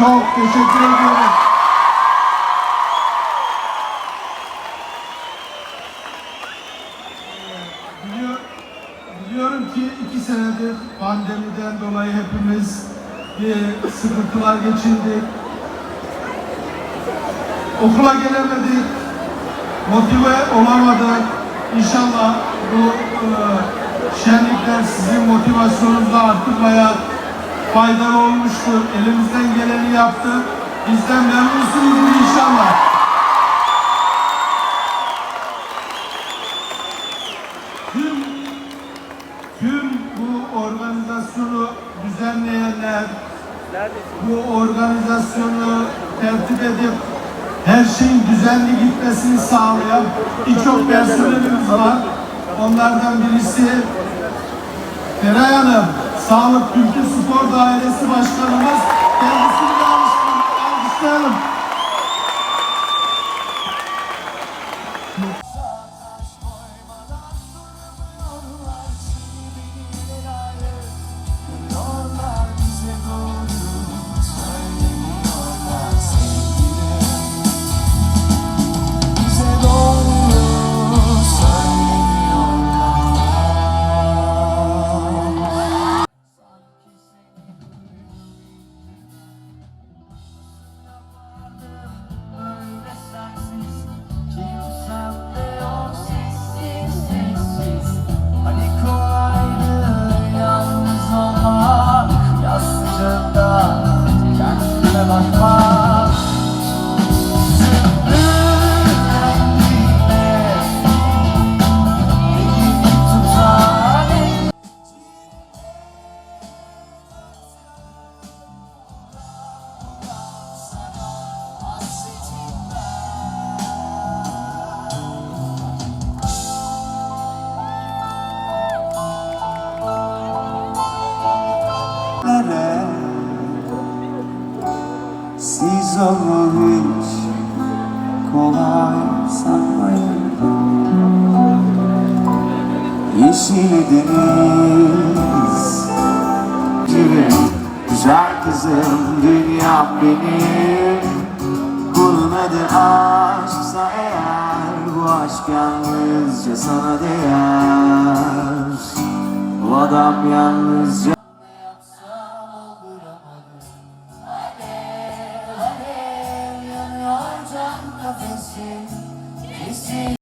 çok teşekkür ediyorum. Biliyor, biliyorum ki iki senedir pandemiden dolayı hepimiz bir sıkıntılar geçirdik. Okula gelemedik, motive olamadık. İnşallah bu e, şenlikler sizin motivasyonunuzu artırmaya faydalı olmuştur. Elimizden geleni yaptık. Bizden memnunsunuz inşallah. Tüm, tüm bu organizasyonu düzenleyenler, bu organizasyonu tertip edip her şeyin düzenli gitmesini sağlayan birçok personelimiz var. Onlardan birisi Feray Hanım, Sağlık Kültür Spor Dairesi Başkanımız. Kendisini alkışlayalım. Onu hiç kolay sanmayın. Yeşil deniz gibi Güzel kızım dünyam benim. Bunun adı aşksa eğer Bu aşk yalnızca sana değer. Bu adam yalnızca sensin.